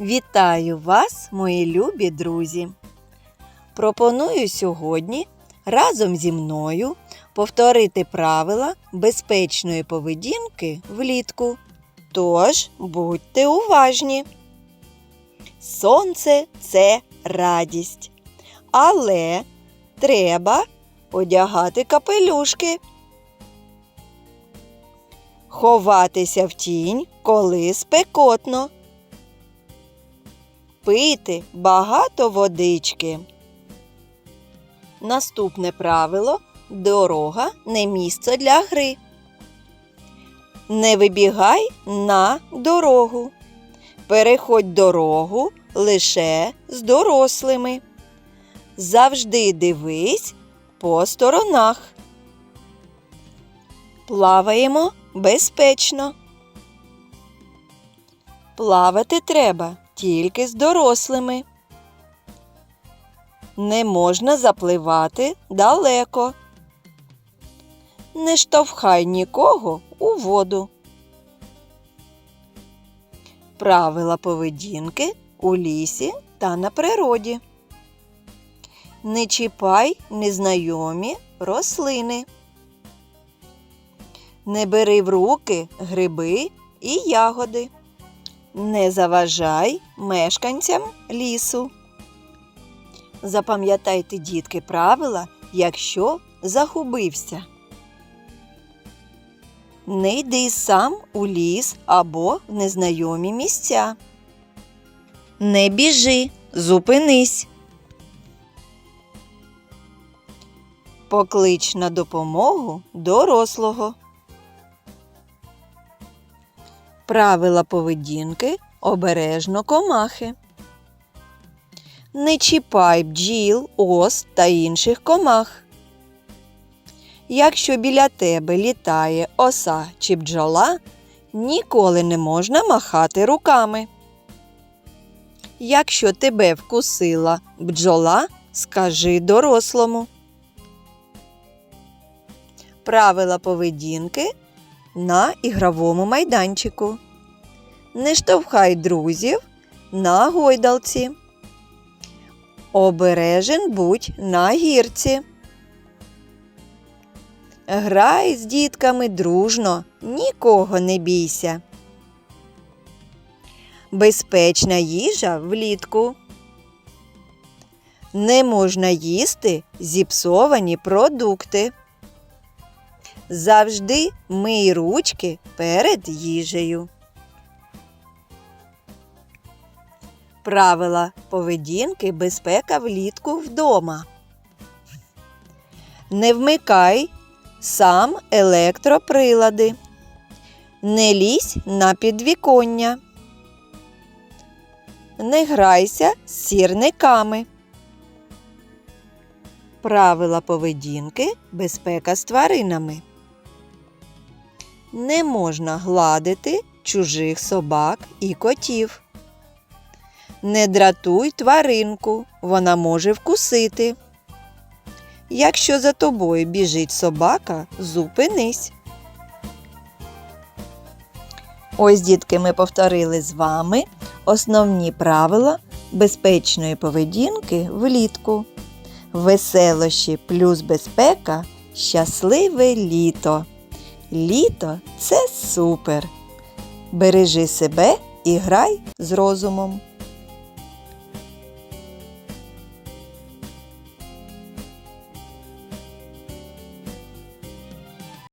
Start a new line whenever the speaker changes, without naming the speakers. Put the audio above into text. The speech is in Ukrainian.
Вітаю вас, мої любі друзі! Пропоную сьогодні разом зі мною повторити правила безпечної поведінки влітку. Тож будьте уважні. Сонце це радість. Але треба одягати капелюшки. Ховатися в тінь, коли спекотно. Пити багато водички. Наступне правило дорога не місце для гри. Не вибігай на дорогу. Переходь дорогу лише з дорослими. Завжди дивись по сторонах. Плаваємо безпечно. Плавати треба тільки з дорослими. Не можна запливати далеко. Не штовхай нікого у воду. Правила поведінки у лісі та на природі. Не чіпай незнайомі рослини. Не бери в руки гриби і ягоди. Не заважай мешканцям лісу. Запам'ятайте, дітки, правила, якщо загубився. Не йди сам у ліс або в незнайомі місця. Не біжи, зупинись. Поклич на допомогу дорослого. Правила поведінки обережно комахи. Не чіпай бджіл, ос та інших комах. Якщо біля тебе літає оса чи бджола, ніколи не можна махати руками. Якщо тебе вкусила бджола, скажи дорослому. Правила поведінки на ігровому майданчику. Не штовхай друзів на гойдалці. Обережен будь на гірці. Грай з дітками дружно, нікого не бійся. Безпечна їжа влітку. Не можна їсти зіпсовані продукти. Завжди мий ручки перед їжею. Правила поведінки безпека влітку вдома. Не вмикай сам електроприлади. Не лізь на підвіконня. Не грайся з сірниками. Правила поведінки безпека з тваринами. Не можна гладити чужих собак і котів. Не дратуй тваринку, вона може вкусити. Якщо за тобою біжить собака, зупинись. Ось, дітки, ми повторили з вами основні правила безпечної поведінки влітку. Веселощі плюс безпека щасливе літо. Літо це супер. Бережи себе і грай з розумом.